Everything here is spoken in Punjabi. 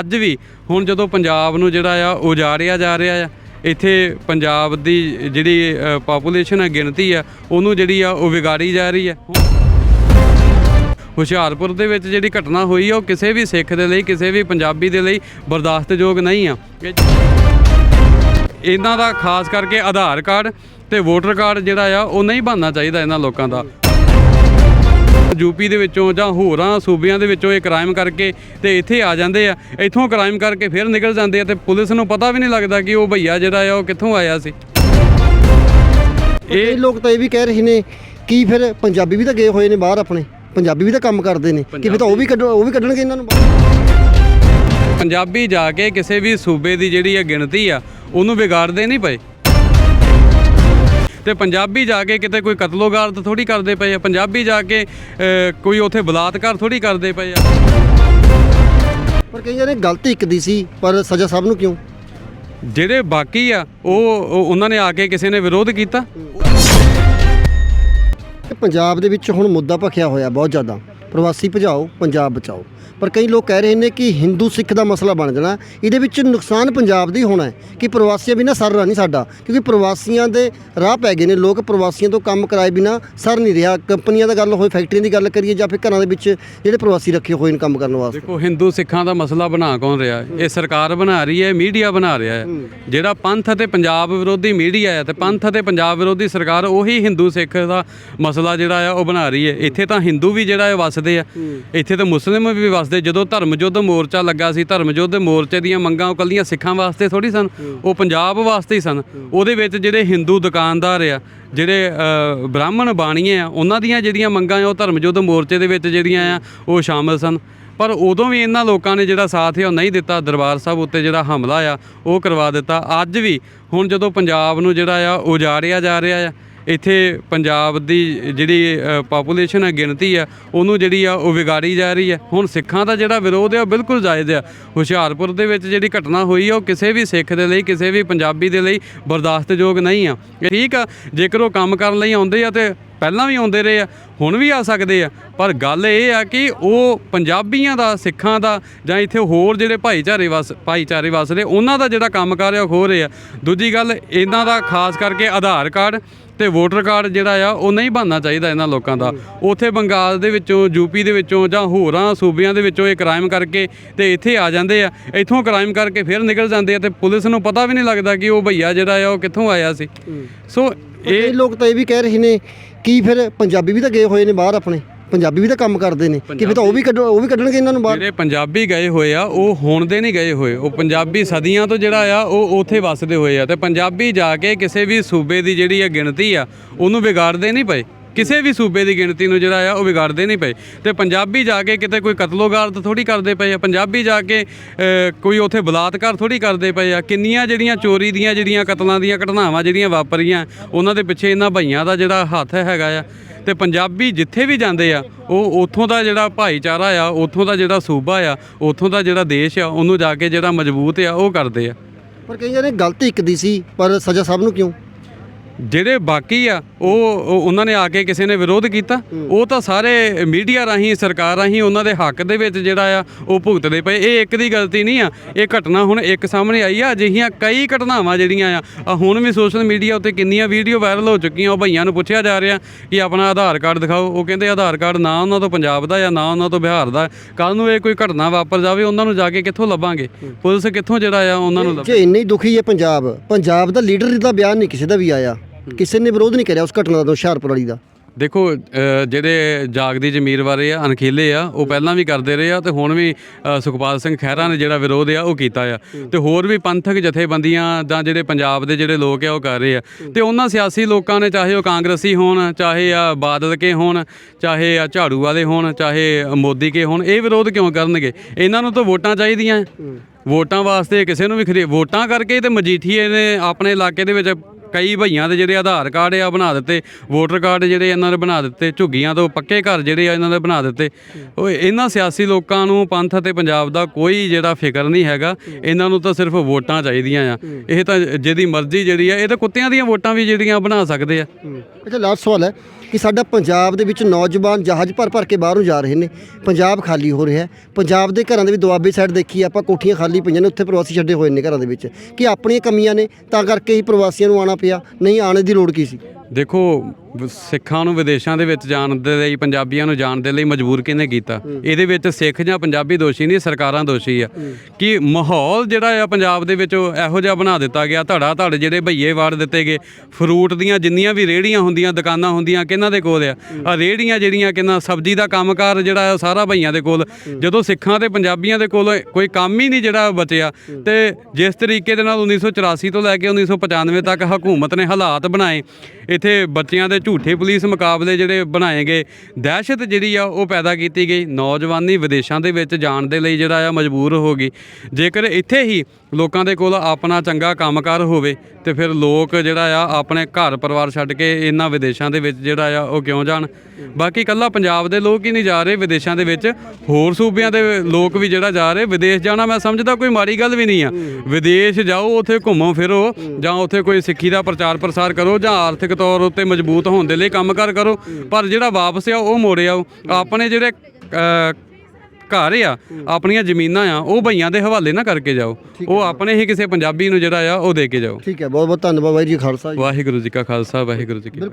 ਅੱਜ ਵੀ ਹੁਣ ਜਦੋਂ ਪੰਜਾਬ ਨੂੰ ਜਿਹੜਾ ਆ ਉਜਾੜਿਆ ਜਾ ਰਿਹਾ ਆ, ਇੱਥੇ ਪੰਜਾਬ ਦੀ ਜਿਹੜੀ ਪਾਪੂਲੇਸ਼ਨ ਹੈ ਗਿਣਤੀ ਆ, ਉਹਨੂੰ ਜਿਹੜੀ ਆ ਉਹ ਵਿਗਾੜੀ ਜਾ ਰਹੀ ਹੈ ਹੁਸ਼ਿਆਰਪੁਰ ਦੇ ਵਿੱਚ ਜਿਹੜੀ ਘਟਨਾ ਹੋਈ ਆ, ਉਹ ਕਿਸੇ ਵੀ ਸਿੱਖ ਦੇ ਲਈ, ਕਿਸੇ ਵੀ ਪੰਜਾਬੀ ਦੇ ਲਈ ਬਰਦਾਸ਼ਤਯੋਗ ਨਹੀਂ ਆ। ਇਹਨਾਂ ਦਾ ਖਾਸ ਕਰਕੇ ਆਧਾਰ ਕਾਰਡ ਤੇ ਵੋਟਰ ਕਾਰਡ ਜਿਹੜਾ ਆ, ਉਹ ਨਹੀਂ ਬਣਨਾ ਚਾਹੀਦਾ ਇਹਨਾਂ ਲੋਕਾਂ ਦਾ। ਯੂਪੀ ਦੇ ਵਿੱਚੋਂ ਜਾਂ ਹੋਰਾਂ ਸੂਬਿਆਂ ਦੇ ਵਿੱਚੋਂ ਇਹ ਕ੍ਰਾਈਮ ਕਰਕੇ ਤੇ ਇੱਥੇ ਆ ਜਾਂਦੇ ਆ। ਇੱਥੋਂ ਕ੍ਰਾਈਮ ਕਰਕੇ ਫਿਰ ਨਿਕਲ ਜਾਂਦੇ ਆ ਤੇ ਪੁਲਿਸ ਨੂੰ ਪਤਾ ਵੀ ਨਹੀਂ ਲੱਗਦਾ ਕਿ ਉਹ ਭਈਆ ਜਿਹੜਾ ਆ ਉਹ ਕਿੱਥੋਂ ਆਇਆ ਸੀ। ਇਹ ਲੋਕ ਤਾਂ ਇਹ ਵੀ ਕਹਿ ਰਹੇ ਨੇ ਕਿ ਫਿਰ ਪੰਜਾਬੀ ਵੀ ਤਾਂ ਗਏ ਹੋਏ ਨੇ ਬਾਹਰ ਆਪਣੇ। ਪੰਜਾਬੀ ਵੀ ਤਾਂ ਕੰਮ ਕਰਦੇ ਨੇ। ਕਿ ਫਿਰ ਤਾਂ ਉਹ ਵੀ ਕੱਢ ਉਹ ਵੀ ਕੱਢਣਗੇ ਇਹਨਾਂ ਨੂੰ। ਪੰਜਾਬੀ ਜਾ ਕੇ ਕਿਸੇ ਵੀ ਸੂਬੇ ਦੀ ਜਿਹੜੀ ਆ ਗਿਣਤੀ ਆ ਉਹਨੂੰ ਵਿਗਾੜਦੇ ਨਹੀਂ ਪਏ। ਤੇ ਪੰਜਾਬੀ ਜਾ ਕੇ ਕਿਤੇ ਕੋਈ ਕਤਲੋਗਾਰਤ ਥੋੜੀ ਕਰਦੇ ਪਏ ਆ। ਪੰਜਾਬੀ ਜਾ ਕੇ ਕੋਈ ਉੱਥੇ ਬਲਾਤਕਾਰ ਥੋੜੀ ਕਰਦੇ ਪਏ ਆ। ਪਰ ਕਈ ਜਣੇ ਗਲਤੀ ਇੱਕ ਦੀ ਸੀ ਪਰ ਸਜ਼ਾ ਸਭ ਨੂੰ ਕਿਉਂ? ਜਿਹੜੇ ਬਾਕੀ ਆ ਉਹ ਉਹ- ਉਹਨਾਂ ਨੇ ਆ ਕੇ ਕਿਸੇ ਨੇ ਵਿਰੋਧ ਕੀਤਾ। ਪੰਜਾਬ ਦੇ ਵਿੱਚ ਹੁਣ ਮੁੱਦਾ ਭਖਿਆ ਹੋਇਆ ਬਹੁਤ ਜ਼ਿਆਦਾ। ਪ੍ਰਵਾਸੀ ਭਜਾਓ ਪੰਜਾਬ ਬਚਾਓ। ਪਰ ਕਈ ਲੋਕ ਕਹਿ ਰਹੇ ਨੇ ਕਿ ਹਿੰਦੂ ਸਿੱਖ ਦਾ ਮਸਲਾ ਬਣ ਜਾਣਾ ਇਹਦੇ ਵਿੱਚ ਨੁਕਸਾਨ ਪੰਜਾਬ ਦਾ ਹੋਣਾ ਹੈ ਕਿ ਪ੍ਰਵਾਸੀਆਂ ਬਿਨਾਂ ਸਰ ਨਹੀਂ ਸਾਡਾ ਕਿਉਂਕਿ ਪ੍ਰਵਾਸੀਆਂ ਦੇ ਰਾਹ ਪੈ ਗਏ ਨੇ ਲੋਕ ਪ੍ਰਵਾਸੀਆਂ ਤੋਂ ਕੰਮ ਕਰਾਏ ਬਿਨਾਂ ਸਰ ਨਹੀਂ ਰਿਹਾ। ਕੰਪਨੀਆਂ ਦਾ ਗੱਲ ਹੋਏ ਫੈਕਟਰੀਆਂ ਦੀ ਗੱਲ ਕਰੀਏ ਜਾਂ ਫਿਰ ਘਰਾਂ ਦੇ ਵਿੱਚ ਜਿਹੜੇ ਪ੍ਰਵਾਸੀ ਰੱਖੇ ਹੋਏ ਨੇ ਕੰਮ ਕਰਨ ਵਾਸਤੇ। ਦੇਖੋ ਹਿੰਦੂ ਸਿੱਖਾਂ ਦਾ ਮਸਲਾ ਬਣਾ ਕੌਣ ਰਿਹਾ? ਇਹ ਸਰਕਾਰ ਬਣਾ ਰਹੀ ਹੈ ਮੀਡੀਆ ਬਣਾ ਰਿਹਾ ਹੈ। ਜਿਹੜਾ ਪੰਥ ਅਤੇ ਪੰਜਾਬ ਵਿਰੋਧੀ ਮੀਡੀਆ ਹੈ ਤੇ ਪੰਥ ਅਤੇ ਪੰਜਾਬ ਵਿਰੋਧੀ ਸਰਕਾਰ ਉਹੀ ਹਿੰਦੂ ਸਿੱਖ ਦਾ ਮਸਲਾ ਜਿਹੜਾ ਆ ਉਹ ਬਣਾ ਰਹੀ ਹੈ। ਇੱਥੇ ਤਾਂ ਹਿੰਦੂ ਵੀ ਜਿਹੜਾ ਹੈ ਵਸਦੇ ਆ। ਇੱਥੇ ਤਾਂ ਮੁਸਲਿਮ ਵੀ ਵਸਦੇ। ਜਦੋਂ ਧਰਮ ਯੁੱਧ ਮੋਰਚਾ ਲੱਗਾ ਸੀ ਧਰਮ ਯੁੱਧ ਮੋਰਚੇ ਦੀਆਂ ਮੰਗਾਂ ਉਹ ਕੱਲੀਆਂ ਸਿੱਖਾਂ ਵਾਸਤੇ ਥੋੜੀ ਸਨ ਉਹ ਪੰਜਾਬ ਵਾਸਤੇ ਹੀ ਸਨ। ਉਹਦੇ ਵਿੱਚ ਜਿਹੜੇ ਹਿੰਦੂ ਦੁਕਾਨਦਾਰ ਆ ਜਿਹੜੇ ਬ੍ਰਾਹਮਣ ਬਾਣੀਏ ਆ ਉਹਨਾਂ ਦੀਆਂ ਜਿਹੜੀਆਂ ਮੰਗਾਂ ਆ ਉਹ ਧਰਮ ਯੁੱਧ ਮੋਰਚੇ ਦੇ ਵਿੱਚ ਜਿਹੜੀਆਂ ਆ ਉਹ ਸ਼ਾਮਲ ਸਨ। ਪਰ ਉਦੋਂ ਵੀ ਇਹਨਾਂ ਲੋਕਾਂ ਨੇ ਜਿਹੜਾ ਸਾਥ ਹੈ ਉਹ ਨਹੀਂ ਦਿੱਤਾ। ਦਰਬਾਰ ਸਾਹਿਬ ਉੱਤੇ ਜਿਹੜਾ ਹਮਲਾ ਆ ਉਹ ਕਰਵਾ ਦਿੱਤਾ। ਅੱਜ ਵੀ ਹੁਣ ਜਦੋਂ ਪੰਜਾਬ ਨੂੰ ਜਿਹੜਾ ਆ ਉਜਾੜਿਆ ਜਾ ਰਿਹਾ ਆ ਇੱਥੇ ਪੰਜਾਬ ਦੀ ਜਿਹੜੀ ਪਾਪੂਲੇਸ਼ਨ ਹੈ, ਗਿਣਤੀ ਆ ਉਹਨੂੰ ਜਿਹੜੀ ਆ, ਉਹ ਵਿਗਾੜੀ ਜਾ ਰਹੀ ਹੈ। ਹੁਣ ਸਿੱਖਾਂ ਦਾ ਜਿਹੜਾ ਵਿਰੋਧ ਹੈ, ਉਹ ਬਿਲਕੁਲ ਜਾਇਜ਼ ਆ ਹੁਸ਼ਿਆਰਪੁਰ ਦੇ ਵਿੱਚ ਜਿਹੜੀ ਘਟਨਾ ਹੋਈ ਆ, ਉਹ ਕਿਸੇ ਵੀ ਸਿੱਖ ਦੇ ਲਈ, ਕਿਸੇ ਵੀ ਪੰਜਾਬੀ ਦੇ ਲਈ ਬਰਦਾਸ਼ਤਯੋਗ ਨਹੀਂ ਆ। ਠੀਕ ਆ, ਜੇਕਰ ਉਹ ਕੰਮ ਕਰਨ ਲਈ ਆਉਂਦੇ ਆ ਤੇ ਪਹਿਲਾਂ ਵੀ ਆਉਂਦੇ ਰਹੇ ਆ ਹੁਣ ਵੀ ਆ ਸਕਦੇ ਆ। ਪਰ ਗੱਲ ਇਹ ਆ ਕਿ ਉਹ ਪੰਜਾਬੀਆਂ ਦਾ ਸਿੱਖਾਂ ਦਾ ਜਾਂ ਇੱਥੇ ਹੋਰ ਜਿਹੜੇ ਭਾਈਚਾਰੇ ਵਸ ਭਾਈਚਾਰੇ ਵਸਦੇ ਉਹਨਾਂ ਦਾ ਜਿਹੜਾ ਕੰਮ ਕਰ ਰਿਹਾ ਖੋ ਰਹੇ। ਆ ਦੂਜੀ ਗੱਲ ਇਹਨਾਂ ਦਾ ਖਾਸ ਕਰਕੇ ਆਧਾਰ ਕਾਰਡ ਤੇ ਵੋਟਰ ਕਾਰਡ ਜਿਹੜਾ ਆ ਉਹ ਨਹੀਂ ਬਣਨਾ ਚਾਹੀਦਾ ਇਹਨਾਂ ਲੋਕਾਂ ਦਾ। ਉਥੇ ਬੰਗਾਲ ਦੇ ਵਿੱਚੋਂ ਯੂਪੀ ਦੇ ਵਿੱਚੋਂ ਜਾਂ ਹੋਰਾਂ ਸੂਬਿਆਂ ਦੇ ਵਿੱਚੋਂ ਇਹ ਕ੍ਰਾਈਮ ਕਰਕੇ ਤੇ ਇੱਥੇ ਆ ਜਾਂਦੇ ਆ। ਇੱਥੋਂ ਕ੍ਰਾਈਮ ਕਰਕੇ ਫਿਰ ਨਿਕਲ ਜਾਂਦੇ ਆ ਤੇ ਪੁਲਿਸ ਨੂੰ ਪਤਾ ਵੀ ਨਹੀਂ ਲੱਗਦਾ ਕਿ ਉਹ ਭਈਆ ਜਿਹੜਾ ਆ ਉਹ ਕਿੱਥੋਂ ਆਇਆ ਸੀ। ਸੋ ਇਹ ਲੋਕ ਤਾਂ ਇਹ ਵੀ ਕਹਿ ਰਹੇ ਨੇ ਕਿ ਫਿਰ ਪੰਜਾਬੀ ਵੀ ਤਾਂ ਗਏ ਹੋਏ ਨੇ ਬਾਹਰ ਆਪਣੇ ਪੰਜਾਬੀ ਵੀ ਤਾਂ ਕੰਮ ਕਰਦੇ ਨੇ। ਕਿ ਫਿਰ ਤਾਂ ਉਹ ਵੀ ਕੱਢ ਉਹ ਵੀ ਕੱਢਣਗੇ ਇਹਨਾਂ ਨੂੰ ਬਾਹਰ। ਜਿਹੜੇ ਪੰਜਾਬੀ ਗਏ ਹੋਏ ਆ ਉਹ ਹੁਣ ਦੇ ਨਹੀਂ ਗਏ ਹੋਏ। ਉਹ ਪੰਜਾਬੀ ਸਦੀਆਂ ਤੋਂ ਜਿਹੜਾ ਆ ਉਹ ਉੱਥੇ ਵੱਸਦੇ ਹੋਏ ਆ। ਤੇ ਪੰਜਾਬੀ ਜਾ ਕੇ ਕਿਸੇ ਵੀ ਸੂਬੇ ਦੀ ਜਿਹੜੀ ਆ ਗਿਣਤੀ ਆ ਉਹਨੂੰ ਵਿਗਾੜਦੇ ਨਹੀਂ ਪਏ। ਕਿਸੇ ਵੀ ਸੂਬੇ ਦੀ ਗਿਣਤੀ ਨੂੰ ਜਿਹੜਾ ਆ, ਉਹ ਵਿਗਾੜਦੇ ਨਹੀਂ ਪਏ। ਤੇ ਪੰਜਾਬੀ ਜਾ ਕੇ ਕਿਤੇ ਕੋਈ ਕਤਲੋਗਾਰਤ ਥੋੜੀ ਕਰਦੇ ਪਏ ਆ। ਪੰਜਾਬੀ ਜਾ ਕੇ ਕੋਈ ਉੱਥੇ ਬਲਾਤਕਾਰ ਥੋੜੀ ਕਰਦੇ ਪਏ ਆ। ਕਿੰਨੀਆਂ ਜਿਹੜੀਆਂ ਚੋਰੀ ਦੀਆਂ ਜਿਹੜੀਆਂ ਕਤਲਾਂ ਦੀਆਂ ਘਟਨਾਵਾਂ ਜਿਹੜੀਆਂ ਵਾਪਰੀਆਂ, ਉਹਨਾਂ ਦੇ ਪਿੱਛੇ ਇਹਨਾਂ ਭਈਆਂ ਦਾ ਜਿਹੜਾ ਹੱਥ ਹੈਗਾ ਆ। ਤੇ ਪੰਜਾਬੀ ਜਿੱਥੇ ਵੀ ਜਾਂਦੇ ਆ, ਉਹ ਉੱਥੋਂ ਦਾ ਜਿਹੜਾ ਭਾਈਚਾਰਾ ਆ, ਉੱਥੋਂ ਦਾ ਜਿਹੜਾ ਸੂਬਾ ਆ, ਉੱਥੋਂ ਦਾ ਜਿਹੜਾ ਦੇਸ਼ ਆ, ਉਹਨੂੰ ਜਾ ਕੇ ਜਿਹੜਾ ਮਜ਼ਬੂਤ ਆ, ਉਹ ਕਰਦੇ ਆ। ਪਰ ਕਈ ਜਣੇ ਗਲਤੀ ਇੱਕ ਦੀ ਸੀ, ਪਰ ਸਜ਼ਾ ਸਭ ਨੂੰ ਕਿਉਂ? ਜਿਹੜੇ ਬਾਕੀ ਆ ਉਹ ਉਹ- ਉਹਨਾਂ ਨੇ ਆ ਕੇ ਕਿਸੇ ਨੇ ਵਿਰੋਧ ਕੀਤਾ। ਉਹ ਤਾਂ ਸਾਰੇ ਮੀਡੀਆ ਰਾਹੀਂ ਸਰਕਾਰ ਰਾਹੀਂ ਉਹਨਾਂ ਦੇ ਹੱਕ ਦੇ ਵਿੱਚ ਜਿਹੜਾ ਆ ਉਹ ਭੁਗਤਦੇ ਪਏ। ਇਹ ਇੱਕ ਦੀ ਗਲਤੀ ਨਹੀਂ ਆ। ਇਹ ਘਟਨਾ ਹੁਣ ਇੱਕ ਸਾਹਮਣੇ ਆਈ ਆ। ਅਜਿਹੀਆਂ ਕਈ ਘਟਨਾਵਾਂ ਜਿਹੜੀਆਂ ਆ ਆ ਹੁਣ ਵੀ ਸੋਸ਼ਲ ਮੀਡੀਆ ਉੱਤੇ ਕਿੰਨੀਆਂ ਵੀਡੀਓ ਵਾਇਰਲ ਹੋ ਚੁੱਕੀਆਂ। ਉਹ ਭਈਆਂ ਨੂੰ ਪੁੱਛਿਆ ਜਾ ਰਿਹਾ ਕਿ ਆਪਣਾ ਆਧਾਰ ਕਾਰਡ ਦਿਖਾਓ। ਉਹ ਕਹਿੰਦੇ ਆਧਾਰ ਕਾਰਡ ਨਾ ਉਹਨਾਂ ਤੋਂ ਪੰਜਾਬ ਦਾ ਜਾਂ ਨਾ ਉਹਨਾਂ ਤੋਂ ਬਿਹਾਰ ਦਾ। ਕੱਲ ਨੂੰ ਇਹ ਕੋਈ ਘਟਨਾ ਵਾਪਰ ਜਾਵੇ ਉਹਨਾਂ ਨੂੰ ਜਾ ਕੇ ਕਿੱਥੋਂ ਲੱਭਾਂਗੇ? ਪੁਲਿਸ ਕਿੱਥੋਂ ਜਿਹੜਾ ਆ ਉਹਨਾਂ ਨੂੰ ਲੱਭ? ਜੇ ਇੰਨੀ ਦੁਖੀ ਹੈ ਪੰਜਾਬ ਪੰਜਾਬ ਦਾ ਲੀਡਰ ਦਾ ਬਿਆਨ ਨਹੀਂ ਕਿਸੇ ਦਾ ਵੀ ਆਇਆ। ਕਿਸੇ ਨੇ ਵਿਰੋਧ ਨਹੀਂ ਕਰਿਆ ਉਸ ਘਟਨਾ ਦਾ ਹੁਸ਼ਿਆਰਪੁਰ ਵਾਲੀ ਦਾ। ਦੇਖੋ ਅ, ਜਿਹੜੇ ਜਾਗਦੀ ਜ਼ਮੀਰ ਬਾਰੇ ਆ ਅਣਖੀਲੇ ਆ ਉਹ ਪਹਿਲਾਂ ਵੀ ਕਰਦੇ ਰਹੇ ਆ ਤੇ ਹੁਣ ਵੀ ਅ, ਸੁਖਪਾਲ ਸਿੰਘ ਖਹਿਰਾ ਨੇ ਜਿਹੜਾ ਵਿਰੋਧ ਆ ਉਹ ਕੀਤਾ ਆ। ਤੇ ਹੋਰ ਵੀ ਪੰਥਕ ਜਥੇਬੰਦੀਆਂ ਜਾਂ ਜਿਹੜੇ ਪੰਜਾਬ ਦੇ ਜਿਹੜੇ ਲੋਕ ਆ ਉਹ ਕਰ ਰਹੇ ਆ। ਤੇ ਉਹਨਾਂ ਸਿਆਸੀ ਲੋਕਾਂ ਨੇ ਚਾਹੇ ਉਹ ਕਾਂਗਰਸੀ ਹੋਣ ਚਾਹੇ ਆ ਬਾਦਲ ਕੇ ਹੋਣ ਚਾਹੇ ਆ ਝਾੜੂ ਵਾਲੇ ਹੋਣ ਚਾਹੇ ਮੋਦੀ ਕੇ ਹੋਣ ਇਹ ਵਿਰੋਧ ਕਿਉਂ ਕਰਨਗੇ? ਇਹਨਾਂ ਨੂੰ ਤਾਂ ਵੋਟਾਂ ਚਾਹੀਦੀਆਂ। ਵੋਟਾਂ ਵਾਸਤੇ ਕਿਸੇ ਨੂੰ ਵੀ ਖਰੀ ਵੋਟਾਂ ਕਰਕੇ ਹੀ ਤੇ ਮਜੀਠੀਏ ਨੇ ਆਪਣੇ ਇਲਾਕੇ ਦੇ ਵਿੱਚ ਕਈ ਭਈਆਂ ਦੇ ਜਿਹੜੇ ਆਧਾਰ ਕਾਰਡ ਆ ਬਣਾ ਦਿੱਤੇ, ਵੋਟਰ ਕਾਰਡ ਜਿਹੜੇ ਇਹਨਾਂ ਨੇ ਬਣਾ ਦਿੱਤੇ, ਝੁੱਗੀਆਂ ਤੋਂ ਪੱਕੇ ਘਰ ਜਿਹੜੇ ਆ ਇਹਨਾਂ ਨੇ ਬਣਾ ਦਿੱਤੇ। ਉਹ ਇਹਨਾਂ ਸਿਆਸੀ ਲੋਕਾਂ ਨੂੰ ਪੰਥ ਅਤੇ ਪੰਜਾਬ ਦਾ ਕੋਈ ਜਿਹੜਾ ਫਿਕਰ ਨਹੀਂ ਹੈਗਾ। ਇਹਨਾਂ ਨੂੰ ਤਾਂ ਸਿਰਫ ਵੋਟਾਂ ਚਾਹੀਦੀਆਂ ਆ। ਇਹ ਤਾਂ ਜਿਹਦੀ ਮਰਜ਼ੀ ਜਿਹੜੀ ਆ, ਇਹ ਤਾਂ ਕੁੱਤਿਆਂ ਦੀਆਂ ਵੋਟਾਂ ਵੀ ਜਿਹੜੀਆਂ ਬਣਾ ਸਕਦੇ ਆ। ਅੱਛਾ ਲਾਸਟ ਸਵਾਲ ਹੈ। ਕਿ ਸਾਡਾ ਪੰਜਾਬ ਦੇ ਵਿੱਚ ਨੌਜਵਾਨ ਜਹਾਜ਼ ਭਰ ਭਰ ਕੇ ਬਾਹਰੋਂ ਜਾ ਰਹੇ ਨੇ। ਪੰਜਾਬ ਖਾਲੀ ਹੋ ਰਿਹਾ ਪੰਜਾਬ ਦੇ ਘਰਾਂ ਦੇ ਵੀ ਦੁਆਬੇ ਸਾਈਡ ਦੇਖੀ ਆਪਾਂ, ਕੋਠੀਆਂ ਖਾਲੀ ਪਈਆਂ ਨੇ, ਉੱਥੇ ਪ੍ਰਵਾਸੀ ਛੱਡੇ ਹੋਏ ਨੇ ਘਰਾਂ ਦੇ ਵਿੱਚ। ਕਿ ਆਪਣੀਆਂ ਕਮੀਆਂ ਨੇ, ਤਾਂ ਕਰਕੇ ਹੀ ਪ੍ਰਵਾਸੀਆਂ ਨੂੰ ਆਉਣਾ ਪਿਆ। ਨਹੀਂ, ਆਉਣ ਦੀ ਲੋੜ ਕੀ ਸੀ? ਦੇਖੋ, ਸਿੱਖਾਂ ਨੂੰ ਵਿਦੇਸ਼ਾਂ ਦੇ ਵਿੱਚ ਜਾਣ ਦੇ ਲਈ, ਪੰਜਾਬੀਆਂ ਨੂੰ ਜਾਣ ਦੇ ਲਈ ਮਜਬੂਰ ਕਿਹਨੇ ਕੀਤਾ? ਇਹਦੇ ਵਿੱਚ ਸਿੱਖ ਜਾਂ ਪੰਜਾਬੀ ਦੋਸ਼ੀ ਨਹੀਂ, ਸਰਕਾਰਾਂ ਦੋਸ਼ੀ ਆ। ਕਿ ਮਾਹੌਲ ਜਿਹੜਾ ਆ ਪੰਜਾਬ ਦੇ ਵਿੱਚ ਉਹ ਇਹੋ ਜਿਹਾ ਬਣਾ ਦਿੱਤਾ ਗਿਆ, ਧੜਾ ਧੜ ਜਿਹੜੇ ਭਈਏ ਵਾੜ ਦਿੱਤੇ ਗਏ। ਫਰੂਟ ਦੀਆਂ ਜਿੰਨੀਆਂ ਵੀ ਰੇੜੀਆਂ ਹੁੰਦੀਆਂ, ਦੁਕਾਨਾਂ ਹੁੰਦੀਆਂ, ਕਿਹਨਾਂ ਦੇ ਕੋਲ ਆ? ਆ ਰੇੜੀਆਂ ਜਿਹੜੀਆਂ ਕਿਹਨਾਂ, ਸਬਜ਼ੀ ਦਾ ਕੰਮਕਾਰ ਜਿਹੜਾ ਆ, ਸਾਰਾ ਭਈਆਂ ਦੇ ਕੋਲ। ਜਦੋਂ ਸਿੱਖਾਂ ਤੇ ਪੰਜਾਬੀਆਂ ਦੇ ਕੋਲ ਕੋਈ ਕੰਮ ਹੀ ਨਹੀਂ ਜਿਹੜਾ ਬਚਿਆ, ਤੇ ਜਿਸ ਤਰੀਕੇ ਦੇ ਨਾਲ 1984 ਤੋਂ ਲੈ ਕੇ 1995 ਤੱਕ ਹਕੂਮਤ ਨੇ ਹਾਲਾਤ ਬਣਾਏ। ਇੱਥੇ ਬੱਚਿਆਂ ਦੇ ਝੂਠੇ ਪੁਲਿਸ ਮੁਕਾਬਲੇ ਜਿਹੜੇ ਬਣਾਏ ਗਏ, ਦਹਿਸ਼ਤ ਜਿਹੜੀ ਆ ਉਹ ਪੈਦਾ ਕੀਤੀ ਗਈ। ਨੌਜਵਾਨੀ ਵਿਦੇਸ਼ਾਂ ਦੇ ਵਿੱਚ ਜਾਣ ਦੇ ਲਈ ਜਿਹੜਾ ਆ ਮਜਬੂਰ ਹੋ ਗਈ। ਜੇਕਰ ਇੱਥੇ ਹੀ ਲੋਕਾਂ ਦੇ ਕੋਲ ਆਪਣਾ ਚੰਗਾ ਕੰਮਕਾਰ ਹੋਵੇ ਤੇ ਫਿਰ ਲੋਕ ਜਿਹੜਾ ਆ ਆਪਣੇ ਘਰ ਪਰਿਵਾਰ ਛੱਡ ਕੇ ਇਹਨਾਂ ਵਿਦੇਸ਼ਾਂ ਦੇ ਵਿੱਚ ਜਿਹੜਾ ਆ ਉਹ ਕਿਉਂ ਜਾਣ? ਬਾਕੀ ਕੱਲਾ ਪੰਜਾਬ ਦੇ ਲੋਕ ਹੀ ਨਹੀਂ ਜਾ ਰਹੇ ਵਿਦੇਸ਼ਾਂ ਦੇ ਵਿੱਚ। ਹੋਰ ਸੂਬਿਆਂ ਦੇ ਲੋਕ ਵੀ ਜਿਹੜਾ ਜਾ ਰਹੇ, ਵਿਦੇਸ਼ ਜਾਣਾ ਮੈਂ ਸਮਝਦਾ ਕੋਈ ਮਾੜੀ ਗੱਲ ਵੀ ਨਹੀਂ ਆ। ਵਿਦੇਸ਼ ਜਾਓ, ਉੱਥੇ ਘੁੰਮੋ, ਫਿਰੋ ਜਾਂ ਉੱਥੇ ਕੋਈ ਸਿੱਖੀ ਦਾ ਪ੍ਰਚਾਰ ਪ੍ਰਸਾਰ ਕਰੋ ਜਾਂ ਆਰਥਿਕ ਤੌਰ ਉੱਤੇ ਮਜ਼ਬੂਤ ਹੋਣ ਦੇ ਲਈ ਕੰਮਕਾਰ ਕਰੋ ਪਰ ਜਿਹੜਾ ਵਾਪਸ ਆ, ਉਹ ਮੋੜੇ ਆਓ। ਆਪਣੇ ਜਿਹੜੇ ਘਰ ਆ ਆਪਣੀਆਂ ਜ਼ਮੀਨਾਂ ਆ ਉਹ ਭਈਆਂ ਦੇ ਹਵਾਲੇ ਨਾ ਕਰਕੇ ਜਾਓ। ਉਹ ਆਪਣੇ ਹੀ ਕਿਸੇ ਪੰਜਾਬੀ ਨੂੰ ਜਿਹੜਾ ਆ ਉਹ ਦੇ ਕੇ ਜਾਓ। ਠੀਕ ਹੈ ਬਹੁਤ ਬਹੁਤ ਧੰਨਵਾਦ ਬਾਈ ਜੀ ਖਾਲਸਾ ਜੀ। ਵਾਹਿਗੁਰੂ ਜੀ ਕਾ ਖਾਲਸਾ ਵਾਹਿਗੁਰੂ ਜੀ ਕੀ ਫਤਿਹ